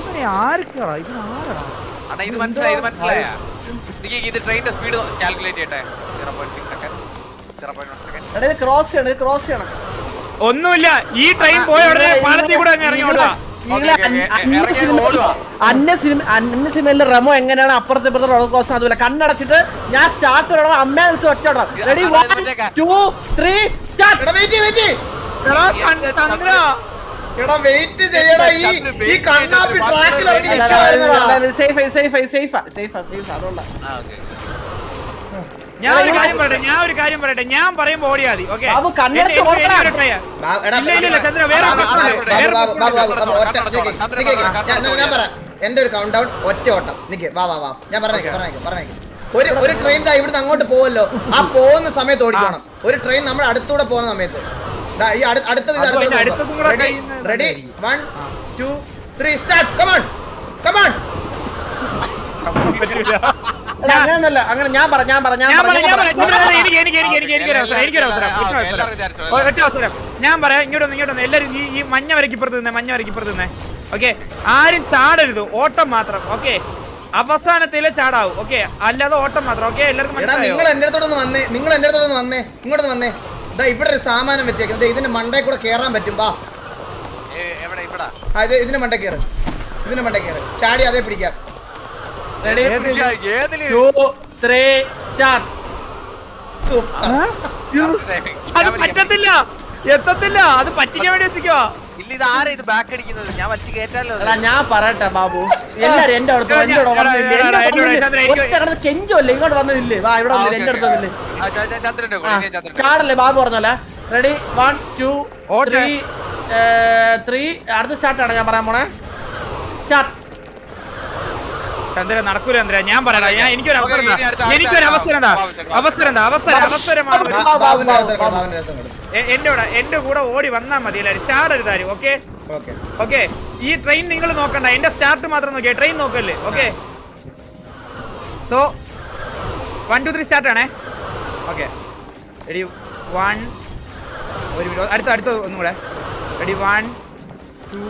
ഇവനെ ആരാടാ? അണ്ണാ ഇത് മനസ്സിലായി ഇത് മനസ്സിലായ. ഇത് ട്രെയിനിന്റെ സ്പീഡ് കാൽക്കുലേറ്റ് ചെയ്യട്ടെ. Zero point six second zero point one second എടാ ഇത് ക്രോസ് ചെയ്യണം ഇത് ക്രോസ് ചെയ്യണം. ഒന്നുമില്ല ഈ ട്രെയിൻ പോയ ഉടനെ പാലത്തിൽ കൂടെ അങ്ങ് ഇറങ്ങി ഓടുക. സിനിമയിലെ റെമോ എങ്ങനെയാണ് അപ്പുറത്തെ ഇപ്പുറത്തെ റോളർ കോസ്റ്റർ അതുപോലെ? കണ്ണടച്ചിട്ട് ഞാൻ സ്റ്റാർട്ട് ചെയ്യണം അമ്മയെ വിളിച്ച് ഒറ്റ ready one two three Chandra. എടാ വെയിറ്റ് ചെയ്യടാ ഈ ഈ കണ്ണാപ്പി ട്രാക്കിൽ ഇറങ്ങി ഞാൻ ഒരു കാര്യം പറയട്ടെ ഞാൻ ഒരു കാര്യം പറയട്ടെ ഞാൻ പറയുമ്പോ ഓടിയാ മതി ഓക്കെ ചന്ദ്ര, വേറെ ഞാൻ- പറയാം എന്റെ ഒരു കൗണ്ട് ഡൗൺ ഒറ്റ ഓട്ടം. നിക്ക് വാ വാ വാ. ഞാൻ പറഞ്ഞേക്കാം പറഞ്ഞേക്കാം പറഞ്ഞേക്ക്. ഒരു ഒരു ട്രെയിൻ ദാ ഇവിടുന്ന് അങ്ങോട്ട് പോവല്ലോ. ആ പോകുന്ന സമയത്ത് ഓടിക്കണം. ഒരു ട്രെയിൻ നമ്മൾ അടുത്തൂടെ പോകുന്ന സമയത്ത്. ദാ ഈ അടു- അടുത്തത് ഇത് അടുത്തത് ready ready one two three start come on come on അങ്ങനെയൊന്നുമല്ല. അങ്ങനെ ഞാൻ പറ ഞാൻ പറ ഞാൻ ഞാൻ പറ പറയാം ഞാൻ പറയാം. ഞാൻ എനിക്ക് എനിക്ക് എനിക്ക് എനിക്ക് എനിക്കൊരു അവസരം എനിക്കൊരു അവസരം ഒറ്റ അവസരം. ഒ- ഒറ്റ അവസരം. ഞാൻ പറയാം ഇങ്ങോട്ടൊന്ന് ഇങ്ങോട്ടൊന്ന് എല്ലാരും ഈ ഈ മഞ്ഞ വരയ്ക്ക് ഇപ്പുറത്ത് നിന്നേ മഞ്ഞ വരയ്ക്ക് ഇപ്പുറത്ത് നിന്നേ. ഓക്കെ ആരും ചാടരുത്. ഓട്ടം മാത്രം. ഓക്കെ അവസാനത്തിലെ ചാടാവും. ഓക്കെ അല്ലാതെ ഓട്ടം മാത്രം. ഓക്കെ എല്ലാവർക്കും മനസ്സിലായോ? നിങ്ങൾ എന്റെ അടുത്തോടൊന്ന് വന്നേ. നിങ്ങൾ എന്റെ അടുത്തോടൊന്ന് വന്നേ. ഇങ്ങോട്ട് വന്നേ. ഇതാ ഇവിടെ ഒരു സാമാനം വെച്ചേക്കുന്നത് ഇതിന്റെ മണ്ടേ കൂടെ കേറാൻ പറ്റും. വാ. എവിടെ ഇവിടെ? ഇതിന് ഇതിന്റെ മണ്ടേ കയറ് ഇതിന്റെ മണ്ടേ കയറ് ചാടി അതേ പിടിക്കാം. അത് പറ്റത്തില്ല. എത്തത്തില്ല. അത് പറ്റിക്കാൻ വേണ്ടി വെച്ചിക്കോ ഇല്ല ഇത് ആരാ ഇത് ബാക്ക് അടിക്കുന്നത്? ഞാൻ വലിച്ചു കേറ്റാലോ എടാ ഞാൻ പറയട്ടെ ബാബു. എല്ലാരും എന്റെ അടുത്ത് എന്റെ അടുത്ത് കെഞ്ചല്ലേ ഇങ്ങോട്ട് വന്നില്ലേ വാ ഇവിടെ വന്നില്ലേ എന്റെ അടുത്ത് വന്നില്ലേ? ചാടല്ലേ ബാബു പറഞ്ഞല്ലേ ready one two. Three three അടുത്ത സ്റ്റാർട്ടാണ് ഞാൻ പറയാൻ പോണേ. സ്റ്റാർട്ട് ചന്ദ്ര നടക്കൂല ചന്ദ്ര ഞാൻ പറയാം ഞാൻ എനിക്കൊരു അവസരം എനിക്കൊരു അവസരം അവസരം. അവസരം അവസരം എന്റെ കൂടെ എന്റെ കൂടെ ഓടി വന്നാ മതി എല്ലാരും. ചാടരുതാരും ഓക്കെ ഓക്കേ. ഓക്കെ ഈ ട്രെയിൻ നിങ്ങൾ നോക്കണ്ട. എന്റെ സ്റ്റാർട്ട് മാത്രം നോക്കിയേ. ട്രെയിൻ നോക്കല്ലേ? Okay so one two three start ആണേ. ഓക്കെ റെഡി വൺ ഒരു അടുത്ത അടുത്ത ഒന്നും കൂടെ ready one two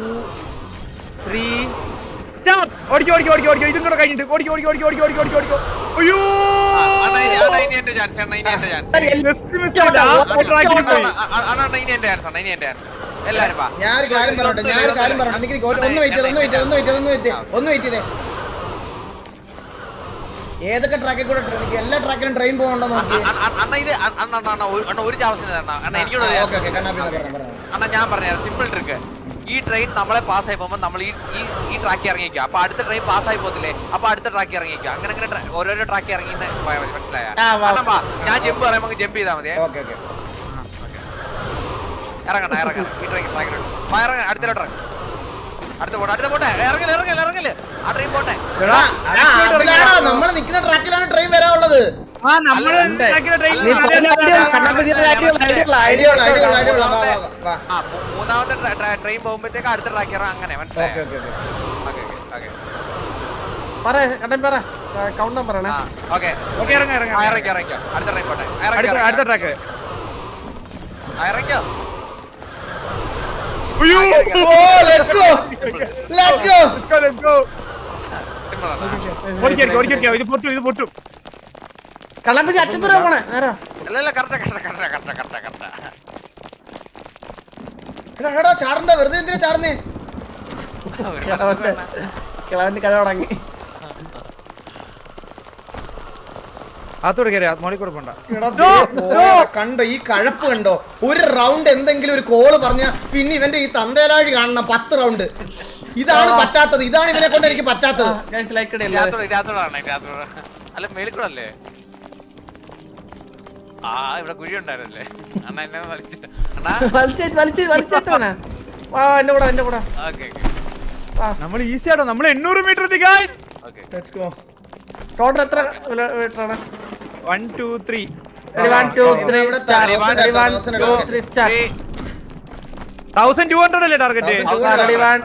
three start ഓടിക്കോ ഓടിക്കോ ഓടിക്കോ ഓടിക്കോ. ഇതും കൂടെ കഴിഞ്ഞിട്ട്. ഓടിക്കോ ഓടിക്കോ ഓടിക്കോ ഓടിക്കോ ഓടിക്കോ ഓടിക്കോ അയ്യോ! ഞാനൊരു കാര്യം പറയട്ടെ ഞാനൊരു കാര്യം നിക്ക് ഒന്ന് ഒന്ന് വെയിറ്റ് ഒന്ന് വെയിറ്റ് ഒന്ന് വെയിറ്റ് ഒന്ന് വെയിറ്റ് ഒന്ന് വെയിറ്റ് ചെയ്തേ. ഏതൊക്കെ ട്രാക്കിൽ കൂടെ എല്ലാ ട്രാക്കിലും ട്രെയിൻ പോകണ്ടോ അണ്ണാ ഇത് അ- അണ്ണാ അണ്ണാ അണ്ണാ ഒരു- അണ്ണാ എനിക്കൂടെ പറഞ്ഞു പറഞ്ഞു അണ്ണാ. ഞാൻ പറഞ്ഞുതരാം. സിമ്പിൾ ട്രിക്ക് ഈ ട്രെയിൻ നമ്മളെ പാസ് ആയി പോകുമ്പോൾ നമ്മൾ ഈ ഈ ട്രാക്കി ഇറങ്ങിക്കുക അപ്പൊ അടുത്ത ട്രെയിൻ പാസ് ആയി പോകത്തില്ലേ? അപ്പൊ അടുത്ത ട്രാക്കി ഇറങ്ങിക്കുക അങ്ങനെ അങ്ങനെ ഓരോരോ ട്രാക്കി ഇറങ്ങി പോയാൽ മതി. മനസ്സിലായ? ഞാൻ ജമ്പ് പറയുമ്പോൾ ജമ്പ് ചെയ്താൽ മതി ഓക്കെ ഓക്കെ. ഇറങ്ങണ്ട ഇറങ്ങണം ഈ ട്രെയിൻ ട്രാക്കിലോട്ട് വാ ഇറങ്ങ അടുത്ത ട്രാക്ക് അടുത്ത പോട്ടെ അടുത്ത പോട്ടെ. ഇറങ്ങൽ ഇറങ്ങൽ ഇറങ്ങൽ. ആ ട്രെയിൻ പോട്ടെ. നമ്മൾ നിൽക്കുന്ന ട്രാക്കിലാണ് ട്രെയിൻ വരാനുള്ളത്. മൂന്നാമത്തെ ട്രെയിൻ പോകുമ്പോഴത്തേക്ക് അടുത്ത ട്രാക്ക് ഇറങ്ങാം അങ്ങനെ മനസ്സിലായോ? പറ കണ്ണൻ പറ. കൗണ്ടർ പറയണേ. ആ ഓക്കെ. ഓക്കെ ഇറങ്ങ ഇറങ്ങ ആ, ഇറങ്ങിക്കോ ഇറങ്ങിക്കോ അടുത്ത ട്രെയിൻ പോട്ടെ. അടുത്ത ട്രാക്ക് ആ, അയ്യോ let's go let's go Let's go, let's go. ഓടിക്കാം ഓടിക്കാം. ഇത് പൊട്ടും ഇത് പൊട്ടും കണ്ണപ്പതി അറ്റത്തൂടെ പോണേ നേരാ അല്ല അല്ല കറക്റ്റാ കറക്റ്റാ കറക്റ്റാ കറക്റ്റാ പോണേ കറക്റ്റാ എടാ ചാടണ്ട വെറുതെ എന്തിനാ ചാടുന്നേ? കിളവന്റെ കഥ തുടങ്ങി. കയറി മോളിൽ കൂടെ പോണ്ട. കണ്ടോ ഈ കഴപ്പ് കണ്ടോ? ഒരു റൗണ്ട് എന്തെങ്കിലും ഒരു കോൾ പറഞ്ഞ പിന്നെ ഇവന്റെ ഈ തന്തേലാഴി കാണണം പത്ത് റൗണ്ട് ഇതാണ് പറ്റാത്തത്. ഇതാണ് ഇവനെ കൊണ്ട് എനിക്ക് പറ്റാത്തത്. അല്ല മേളിക്കൂടെ അല്ലേ? ആ ഇവിടെ കുഴി ഉണ്ടായിരുന്നല്ലേ? അണ്ണ എന്നെ വലിച്ചു. അണ്ണാ. വലിച്ച് വലിച്ച് വലിച്ചെത്തവനാ വാ എന്റെ കൂടെ എന്റെ കൂടെ. Okay okay. നമ്മൾ ഈസി ആണോ നമ്മൾ എണ്ണൂറ് മീറ്റർ എത്തി guys okay. Let's go total എത്ര three, ഇവിടെ start. thousand Ready, one, thousand two, thousand. three, start. Thousand two hundred അല്ലേ target Thousand two Ready, one,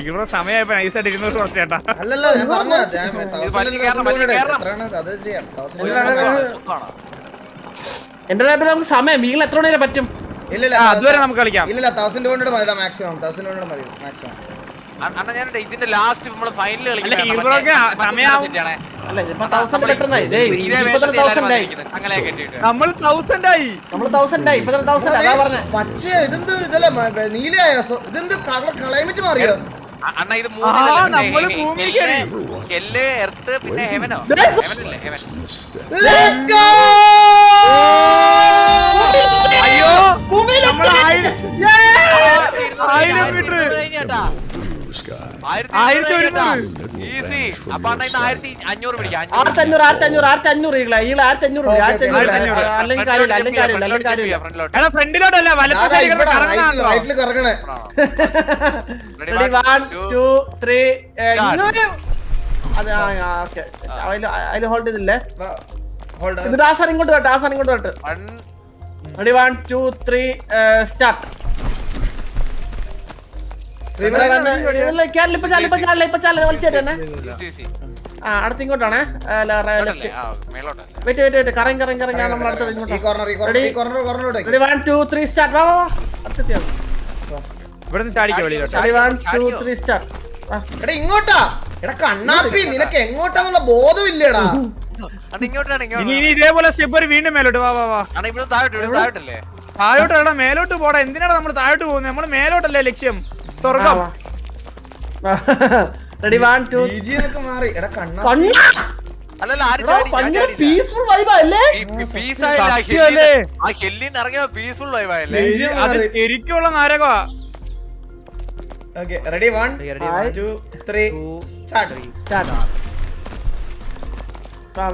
ഇവിടെ സമയമായപ്പോ നൈസായിട്ട് ഇരുന്നൂറ് കുറച്ചേട്ടാ അല്ലല്ലോ ഞാൻ പറഞ്ഞ എന്റെ ലാപ്പിൽ നമുക്ക് സമയം. വീട്ടിൽ എത്ര മണി പറ്റും? ഇല്ലല്ല അതുവരെ നമുക്ക് കളിക്കാം. ഇല്ല തൗസൻഡ് ഹൺഡ്രഡ് മതി മാക്സിമം തൗസൻഡ് ഹൺഡ്രഡ് മതി മാക്സിമം അണ്ണാ ഞാൻ ഇതിന്റെ ലാസ്റ്റ് നമ്മൾ ഫൈനൽ നമ്മൾ തൗസൻഡായി പച്ചയോ ഇതെന്ത് ഇതല്ലേ നീലയായോ? ഇതെന്ത് കളർ ക്ലൈമറ്റ് മാറിയോ? അണ്ണാ ഇത് ഹെല്ല് എർത്ത് പിന്നെ ഹെവനോ? ഹെവനല്ലേ ഹെവൻ. അയ്യോ! ആയിരം മീറ്റർ ആയിരത്തി ഒരുന്നൂറ് ഈ അപ്പൊ ആയിരത്തി ആ സാധനം ഇങ്ങോട്ട് കേട്ടോ ആ സാധനം ഇങ്ങോട്ട് വരട്ടെ. വൺ. ടു ത്രീ സ്റ്റാർട്ട് ആ നമ്മൾ സ്റ്റാർട്ട് വാ വാ ഇങ്ങോട്ടാ. എടാ കണ്ണാപ്പി നിനക്ക് എങ്ങോട്ടാന്നുള്ള ബോധമില്ലടാ. ഇതേപോലെ സ്റ്റെപ്പ് വീണ്ടും മേലോട്ട്. വാ വാ വാ. താഴോട്ട് താഴോട്ടല്ലേ? മേലോട്ട് പോടാ. എന്തിനാണ് നമ്മൾ താഴോട്ട് പോകുന്നത്? നമ്മൾ മേലോട്ടല്ലേ ലക്ഷ്യം? സ്വർഗം റെഡി വൺ ടു മാറി. എടാ കണ്ണാ. അല്ലല്ല ഭയങ്കര പീസ്ഫുൾ വൈബ് അല്ലേ? ആ ഹെല്ലിൻ ഇറങ്ങിയ പീസ്ഫുൾ വൈബ് അത് മാറി. ശരിക്കുള്ള നാരകമാ okay ready one two three start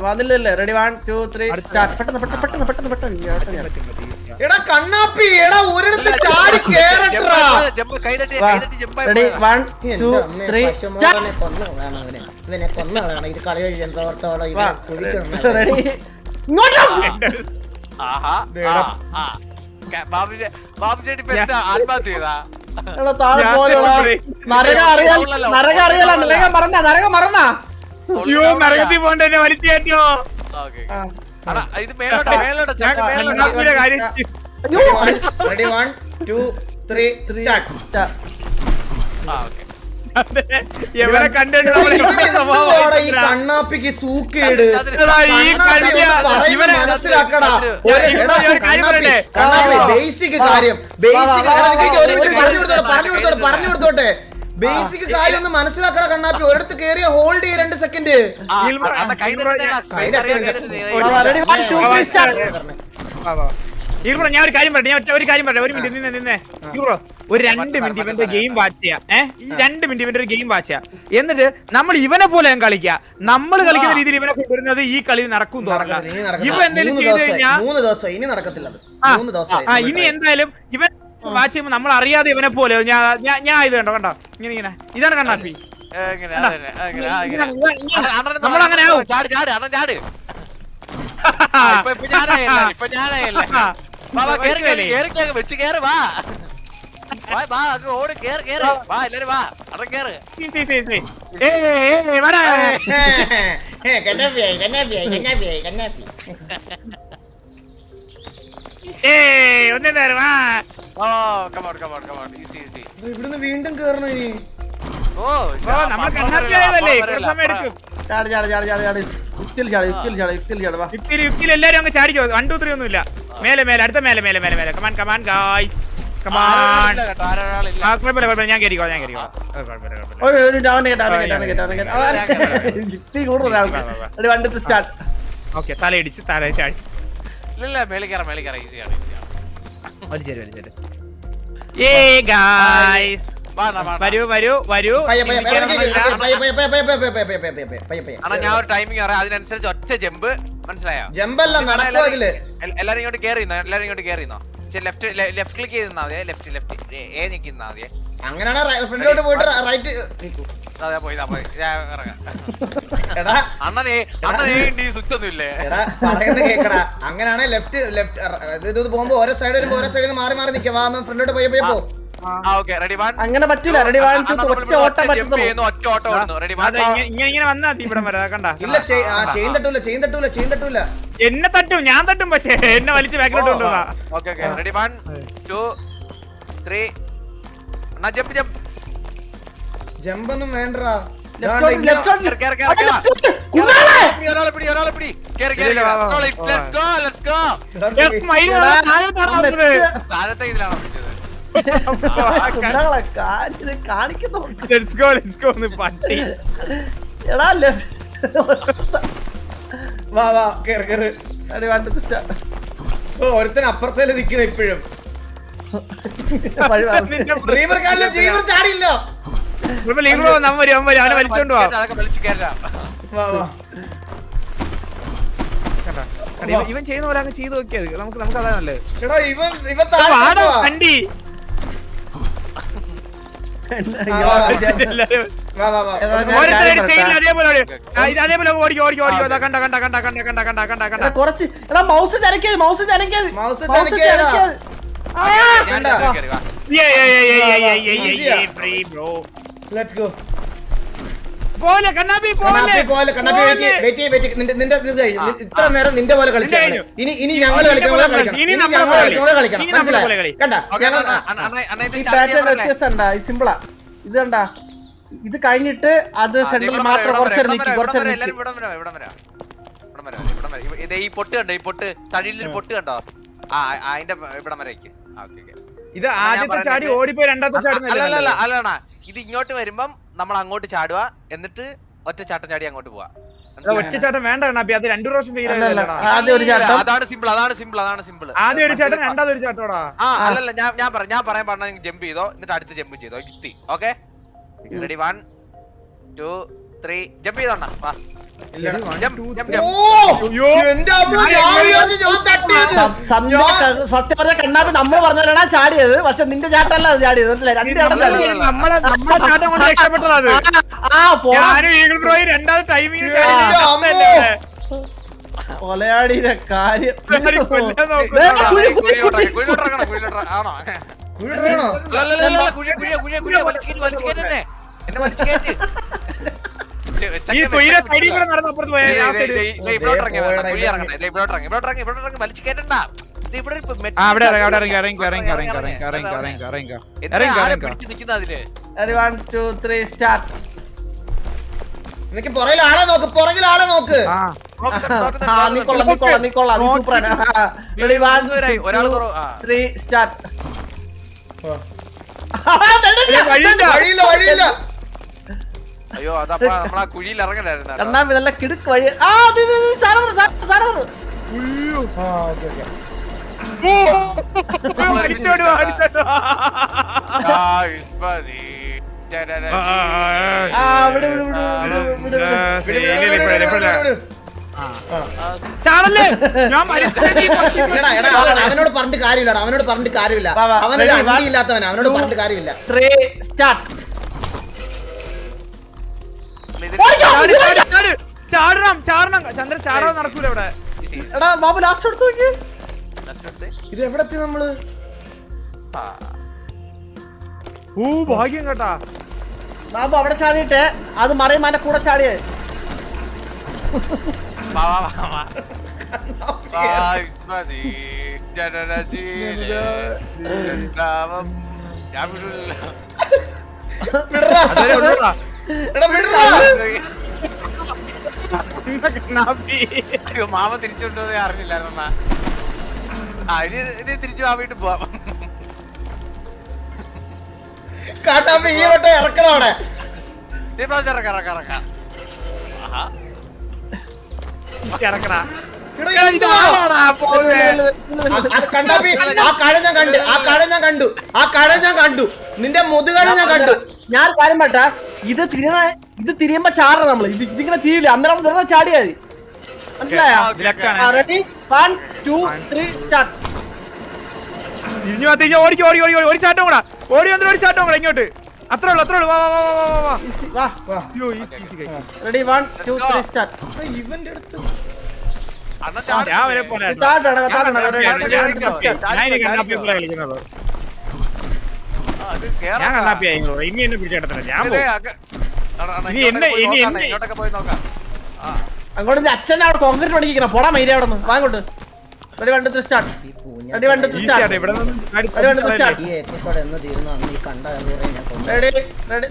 വന്നില്ലല്ലേ? Ready one two three start പെട്ടെന്ന് പെട്ടെന്ന് പെട്ടെന്ന് പെട്ടെന്ന് പെട്ടെന്ന്. എടാ കണ്ണാപ്പി എടാ ഒരിടത്ത് ചാടി കേറട്ടാ റെഡി വൺ ഇവനെ ഇത് റെഡി നരകം മറന്നാ നരകം മറന്നാ. അയ്യോ നരകത്തിൽ പോണ്ടെന്നെ വലിച്ചു okay ready one two three start എവരെ കണ്ടിട്ട് സൂക്കേട്. മനസ്സിലാക്കടാ. ബേസിക് കാര്യം ബേസിക് പറഞ്ഞു കൊടുത്തോട്ടെ പറഞ്ഞു കൊടുത്തോട്ടെ പറഞ്ഞു കൊടുത്തോട്ടെ ബേസിക് കാര്യം ഒന്ന് മനസ്സിലാക്കണ കണ്ണാപ്പി. ഒരിടത്ത് കേറിയ ഹോൾഡ് ചെയ്യ രണ്ട് സെക്കൻഡ്. ഈർബ്രോ ഞാൻ ഒരു കാര്യം പറഞ്ഞു ഞാൻ ഒറ്റ- ഒരു കാര്യം പറഞ്ഞു ഒരു മിനിറ്റ് നിന്നെ നിന്നെ. ഈർബ്രോ ഒരു രണ്ട് മിനിറ്റ് ഇവന്റെ ഗെയിം വാച്ച് ചെയ്യാം. ഏഹ് ഈ രണ്ട് മിനിറ്റ് ഇവന്റെ ഒരു ഗെയിം വാച്ച് ചെയ്യാം. എന്നിട്ട് നമ്മൾ ഇവനെ പോലെ ഞാൻ കളിക്കുക നമ്മൾ കളിക്കുന്ന രീതിയിൽ ഇവനെ കൊണ്ടുവരുന്നത് ഈ കളി നടക്കും തുടങ്ങാം ഇവ. എന്തെങ്കിലും മൂന്ന് ചെയ്ത് കഴിഞ്ഞാൽ ദിവസം ഇനി നടക്കത്തില്ല അത്. മൂന്ന് ദിവസം ആ, ഇനി എന്തായാലും ഇവൻ വാച്ച് ചെയ്യുമ്പോ നമ്മൾ അറിയാതെ ഇവനെ പോലെ. ഞാൻ ഞാൻ ഇത് കണ്ടോ കണ്ടോ? ഇങ്ങനെ ഇങ്ങനെ. ഇതാണ് കണ്ണാപ്പി നമ്മളങ്ങനെ ആവും. കേറി വാ. കണ്ണാപ്പിയായി കണ്ണാപ്പിയായി കണ്ണാപ്പിയായി കണ്ണാപ്പി ഏയ്, ഒന്നും തരും, ആ ഓ come on come on come on easy easy ഇവിടുന്ന് വീണ്ടും കേറണം ഇനി. ഓ ഓ, നമ്മൾ കണ്ണാപ്പി കുറച്ച് ഇത്ര സമയം എടുക്കും. ചാടി ചാടി ചാടി ചാടി ചാടി. യുക്തിയിൽ ചാടി യുക്തിയിൽ ചാടി യുക്തിയിൽ ചാടി വാ. യുക്തിയിൽ യുക്തിയിൽ എല്ലാരും അങ്ങ് ചാടിക്കോ വൺ ടു ത്രീ ഒന്നും ഇല്ല മേലെ മേലെ അടുത്ത മേലെ മേലെ മേലെ മേലെ. കമാൻ കമാൻ ഗായ്സ് കമാൻ ആ കുഴപ്പമില്ല കുഴപ്പമില്ല. ഞാൻ കയറിക്കോ ഞാൻ കയറിക്കോ അത് കുഴപ്പമില്ല കുഴപ്പമില്ല. ഒരു ഒരു ഡൗൺ കേട്ട് ഡൗൺ കേട്ട് ഡൗൺ കേട്ട് ഡൗൺ കേട്ട് യുക്തി കൂടുതൽ ആൾക്ക് ഒരു സ്റ്റാർട്ട് ഓക്കെ തലയിടിച്ച് തല ചാടി ഇല്ല മേളിൽ കയറാം മേളിൽ കയറാം. ഈസി ആണ് വലിച്ചേര് വലിച്ചേര് ഏ ഗായ്സ് വാ എന്നാ, വാ. എന്നാ. വരൂ വരൂ വരൂ. പയ്യെ പയ്യെ പയ്യെ ചിരിക്കാനൊന്നുമില്ല. പയ്യെ പയ്യെ പയ്യെ പയ്യെ പയ്യെ പയ്യെ പയ്യെ പയ്യെ പയ്യെ പയ്യെ. അണ്ണാ ഞാൻ ഒരു ടൈമിംഗ് പറയാം. അതിനനുസരിച്ച് ഒറ്റ ജമ്പ് മനസ്സിലായോ? ജമ്പല്ല നടക്കും അതിൽ. എൽ- എല്ലാരും ഇങ്ങോട്ട് കേറിന്നോ എല്ലാരും ഇങ്ങോട്ട് കേറിന്നോ ലെഫ്റ്റ് ലെഫ്റ്റ് ക്ലിക്ക് ചെയ്ത് നിന്നാ മതിയെ? ലെഫ്റ്റ് ലെഫ്റ്റ് ഏ നിൽക്കുന്ന മതിയെ? അങ്ങനെയാണ് ഫ്രണ്ടിലോട്ട് പോയിട്ട് റൈറ്റ്? അങ്ങനെയാണ് ലെഫ്റ്റ് ലെഫ്റ്റ് ഇത് പോകുമ്പോ ഓരോ സൈഡ് വരുമ്പോ ഓരോ സൈഡിൽ നിന്ന് മാറി മാറി നിൽക്കുക വാ ഫ്രണ്ടിലോട്ട് പോയി പോയി പോ. അങ്ങനെ പറ്റില്ല റെഡി വാൻ ഒറ്റ ഓട്ടം ഇല്ല ചെയിൻ തട്ടൂല ചെയിൻ തട്ടൂല ചെയിൻ തട്ടൂല. എന്നെ തട്ടും ഞാൻ തട്ടും പക്ഷേ എന്നെ വലിച്ച് ബാക്കിലോട്ട് കൊണ്ടുപോകാം റെഡി വൺ ടു ത്രീ എന്നാ ജമ്പ് ജമ്പ് ജമ്പൊന്നും വേണ്ടടാ. പട്ടി. എടാ വാ വാ ഓ ഒരുത്തൻ നിക്കണ ഇപ്പോഴും. ഇവൻ ചെയ്യുന്ന പോലെ അങ്ങ് ചെയ്ത് നോക്കിയത് നമുക്ക് നമുക്ക് അതാ നല്ലത്. കണ്ട കുറച്ച് മൗസ് കണ്ട മൗസ് കണ്ട മൗസ് കണ്ട ലെറ്റ്സ് ഗോ പോലെ നിന്റെ ഇത്ര നേരം നിന്റെ പോലെ കളിച്ചു ഇനി ഇനി ഞങ്ങൾ കളിക്കണം. കളിക്കണം. ഇനി ഞങ്ങൾ കളിക്കണം കളിക്കണം. മനസ്സിലായി? കണ്ട? ഈ പാറ്റേൺ വ്യത്യസ്തണ്ട ഈ സിമ്പിളാ ഇത് കണ്ട? ഇത് കഴിഞ്ഞിട്ട് അത് സെന്ററിൽ മാത്രം കുറച്ചേരം നിൽക്കും ഈ പൊട്ട് കണ്ടോ ഈ പൊട്ട് തടിയിലൊരു പൊട്ട് കണ്ടോ? ആ അതിന്റെ ഇവിടം വരേക്ക് ഇത് ആദ്യത്തെ ചാടി ഓടിപ്പോയി രണ്ടാമത്തെ അല്ല അല്ല അല്ലണ ഇത് ഇങ്ങോട്ട് വരുമ്പം നമ്മൾ അങ്ങോട്ട് ചാടുക എന്നിട്ട് ഒറ്റ ചാട്ടം ചാടി അങ്ങോട്ട് പോവാ ഒറ്റച്ചാട്ടം വേണ്ട അത് രണ്ടു പ്രാവശ്യം ഫെയിൽ. അതാണ് സിമ്പിൾ അതാണ് സിമ്പിൾ അതാണ് സിമ്പിൾ ആദ്യം ഒരു ചാട്ടം രണ്ടാമത് ഒരു ചാട്ടോടാ. അല്ലല്ല ഞാൻ ഞാൻ പറയാം ഞാൻ പറയാൻ പറഞ്ഞ ജമ്പ് ചെയ്തോ എന്നിട്ട് അടുത്ത് ജമ്പ് ചെയ്തോ okay ready one two three jump ചെയ്തോണ്ണ വാ. സത്യം പറഞ്ഞ കണ്ണാപ്പ് നമ്മൾ പറഞ്ഞവരാണ് ചാടിയത്. പക്ഷെ നിന്റെ ചാട്ടല്ല അത് ചാടിയത്. കൊലയാടിയുടെ കാര്യം. ആണോ കുഴി കുഴി കുഴി കുഴി. വലിച്ചു കയറ്റി വലിച്ചു കയറ്റി എന്നെ വലിച്ചു കയറ്റി. ഈ കുയിലെ സൈഡിൽ കൂടെ നടന്ന് അപ്പുറത്ത് പോയ ആ കുഴി ഇറങ്ങണേ ദേ ഇവിടോട്ടിറങ്ങി ഇവിടോട്ടിറങ്ങി ഇവിടോട്ടിറങ്ങി വലിച്ചു ഇവിടെ ഇപ്പൊ മെറ്റൽ ആ അവിടെ ഇറങ്ങി അവിടെ ഇറങ്ങി ഇറങ്ങി ഇറങ്ങി ഇറങ്ങി ഇറങ്ങി ഇറങ്ങി ഇറങ്ങി ഇറങ്ങി എന്തിനാ ഇറങ്ങി ആരെ ഇറങ്ങി പിടിച്ച് നിക്കുന്ന അതിൽ Ready, one, two, three, start. നിനക്ക് പുറകിൽ ആളെ നോക്ക് പുറകിൽ ആളെ നോക്ക് ആ നോക്കുന്നുണ്ട്, ആ, നീ കൊള്ളാം, നീ കൊള്ളാം, നീ കൊള്ളാം, നീ super ആണ്. ആ, ready, one, ഒരാൾ two, കുറവ് ആ three, start. ആ. വഴിയില്ല വഴിയില്ല അയ്യോ അതപ്പ നമ്മളാ കുഴിയിൽ. കണ്ണാപ്പി നല്ല കിടുക്ക് വഴി ആ ഇത് ഇത് ഇത് സാധനം വന്നു, സാധനം, സാധനം വന്നു. ആ ഓക്കെ ഓക്കെ. അടിച്ചോട് വാ, അടിച്ചോട്. വാ. ആ, വിട് വിട് വിട് വിട് വിട് വിട്. ചാടല്ലേ? ഞാൻ എടാ എടാ അവൻ- അവനോട് പറഞ്ഞിട്ട് കാര്യമില്ലടാ. അവനോട് പറഞ്ഞിട്ട് കാര്യമില്ല. വാ, വാ. അവനൊരു Ready, അണ്ടി അവനോട് പറഞ്ഞിട്ട് കാര്യമില്ല. three, start. ചാടണം ചാടണം. ചന്ദ്ര ചാടാൻ നടക്കൂല ഇവിടെ. എടാ ബാബു ലാസ്റ്റ് എടുത്ത് നോക്കി ഇത് എവിടെ എത്തി നമ്മൾ? ഓ ഭാഗ്യം കേട്ടാ. ബാബു അവിടെ ചാടിയിട്ടേ. അത് മറിയും മാന്റെ കൂടെ ചാടിയേ. ഞാൻ അയ്യോ മാമ തിരിച്ചുകൊണ്ടുവന്നേ അറിഞ്ഞില്ലായിരുന്ന ആ ഇനി തിരിച്ചു മാമ വീട്ടിൽ പോവാം. കാട്ടാമ്മ ഈ വട്ടം ഇറക്കണം അവിടെ. ഈ പ്രാവശ്യം ഇറക്കാം ഇറക്കാം ഇറക്കാം. ആഹാ. ഇറക്കടാ. കണ്ടാപ്പി ആ കഴ ഞാൻ കണ്ടു ആ കഴ ഞാൻ കണ്ടു ആ കഴ ഞാൻ കണ്ടു നിന്റെ മുതുകഴ ഞാൻ കണ്ടു. ഞാൻ കാര്യം പറ്റാ ഇത് തിരിയണ ഇത് തിരിയുമ്പോ ചാടണം നമ്മൾ. ഇത് ഇതിങ്ങനെ തിരിയില്ല. അന്നേരം വെറുതെ ചാടിയാ മതി. മനസ്സിലായോ? Ready one two three start തിരിഞ്ഞു ഭാഗത്തേക്ക് ഓടിക്കും ഓടി ഓടി ഒരു ചാട്ടം കൂടാ. ഓടി വന്നിട്ട് ഒരു ചാട്ടം കൂടെ ഇങ്ങോട്ട്. അത്രേ ഉള്ളൂ അത്രേ ഉള്ളൂ. വാ വാ വാ വാ വാ വാ വാ. അയ്യോ ഈ ഈസി കൈ റെഡി 1 2 3 സ്റ്റാർട്ട് ഇവന്റ് എടുത്തു അണ്ണാ ചാടാ വരെ പോരാ ചാടാ ചാടാ ഞാൻ കണ്ണാപ്പി കളിക്കുന്നത് ഞാൻ ഇനി ഞാൻ എന്നെ ഇനി എന്നെ പോയി നോക്കാം. അങ്ങോട്ട് അച്ഛൻ അവിടെ കോൺക്രീറ്റ് പണിക്കണം പോടാ മൈര അവിടെ നിന്ന്. വാങ്ങോട്ട് ഒരു വണ്ടി സ്റ്റാർട്ട് സ്റ്റാർട്ട് സ്റ്റാർട്ട് ഈ എപ്പിസോഡ് എന്ന് അന്ന് ഈ കണ്ട റെഡി റെഡി.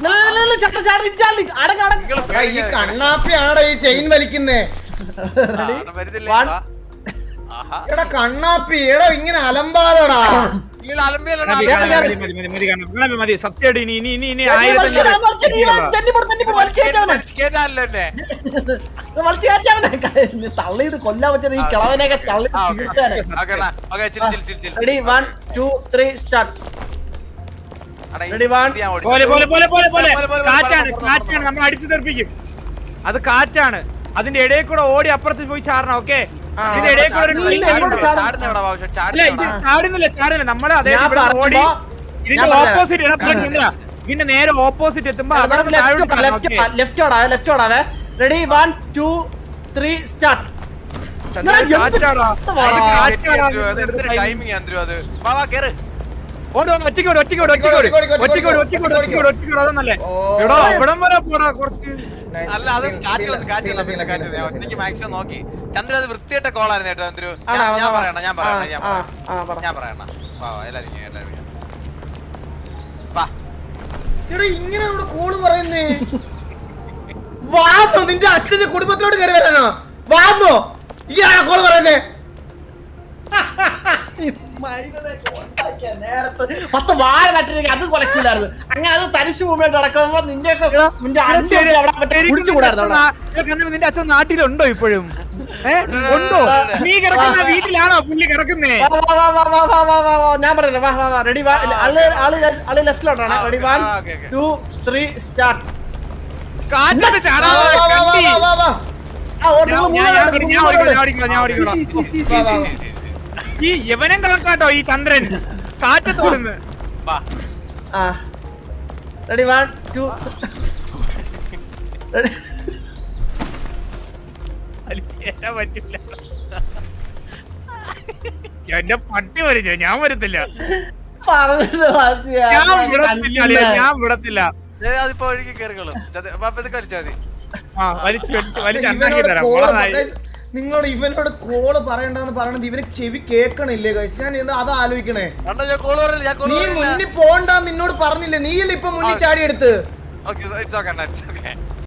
ഈ ചെയിൻ വലിക്കുന്നേ? എടാ കണ്ണാപ്പി എടാ ഇങ്ങനെ അലമ്പാലോടാ തള്ളിയിട്ട് കൊല്ലാൻ പറ്റുന്ന ഈ കിളവനെയൊക്കെ തള്ളി ready one two three start ready കാറ്റാണ് കാറ്റാണ്. നമ്മൾ അത് കാറ്റാണ്. അതിന്റെ ഇടയിൽ കൂടെ ഓടി അപ്പുറത്ത് പോയി ചാറണം ഓക്കെ? ചാടുന്നില്ല ചാടുന്നില്ല. നമ്മൾ അതേ ഓടി ഇതിന്റെ ഓപ്പോസിറ്റ് ഇതിന്റെ നേരെ ഓപ്പോസിറ്റ് എത്തുമ്പോ ലെഫ്റ്റ് ഓടാ left ഓടാവേ ready one two three start ഒറ്റക്കോട് ഒറ്റക്കോട് ഒറ്റക്കോട് ഒറ്റക്കോട് ഒറ്റക്കോട് ഒറ്റക്കോട് ഒറ്റക്കോട് അതൊന്നല്ലേ ഇവിടെ ഇവിടം വരെ പോടാ കുറച്ച്. അല്ല അത് കാറ്റ് കാറ്റ് ഒറ്റയ്ക്ക് മാക്സിമം നോക്കി. ചന്ദ്രൻ അത് വൃത്തിയായിട്ട കോളായിരുന്നു കേട്ടോ. ചന്ദ്രു ഞാൻ- പറയണ ഞാൻ പറയണ ഞാൻ പറയണ. ഞാൻ വാ വാ എല്ലാരും എല്ലാരും വാ. എടാ ഇങ്ങനെ ഇവിടെ കോൾ പറയുന്നേ. വാന്നോ നിന്റെ അച്ഛന്റെ കുടുംബത്തിലോട്ട് കയറി വരാനോ? വാന്നോ ഇയാളാ കോൾ പറയുന്നേ. പത്ത് വാഴ നട്ടിരിക്കും അത് കൊലക്കില്ലായിരുന്നു അങ്ങനെ അത് തരിശു ഭൂമിയായിട്ട് നടക്കുമ്പോ നിന്റെ നിന്റെ അച്ഛൻ നാട്ടിലുണ്ടോ ഇപ്പോഴും? ഉണ്ടോ നീ കിടക്കുന്ന വീട്ടിലാണോ പുള്ളി കിടക്കുന്നേ ഞാൻ പറഞ്ഞില്ല വാ വാ വാ റെഡി വാ all all all ലെഫ്റ്റിലോട്ടാണ് ready one two three start കാറ്റത്ത് ചാടാ ഈ യവനം കണക്കാട്ടോ ഈ ചന്ദ്രൻ കാറ്റത്ത് ഓടുന്നു റെഡി വൺ ടു വലിച്ചേരാൻ പറ്റില്ല എന്റെ പട്ടി വരില്ല ഞാൻ വരത്തില്ല. ഞാൻ വിടത്തില്ല അളിയാ, ഞാൻ വിടത്തില്ല. അതിപ്പോ ഒഴുകി മതി. ആ വലിച്ച് വലിച്ച് വലിച്ച് അണ്ണാക്കി തരാം. വളരെ നിങ്ങൾ ഇവനോട് കോൾ പറയണ്ടെന്ന് പറയണത് ഇവന് ചെവി കേക്കണില്ലേ ഗൈസ് ഞാൻ എന്താ അത് ആലോചിക്കണേ? അണ്ണാ ഞാൻ കോൾ പറയില്ല ഞാൻ കോൾ നീ മുന്നിൽ പോണ്ട നിന്നോട് പറഞ്ഞില്ലേ? നീയല്ലേ ഇപ്പൊ മുന്നിൽ ചാടി എടുത്ത് okay it's okay it's okay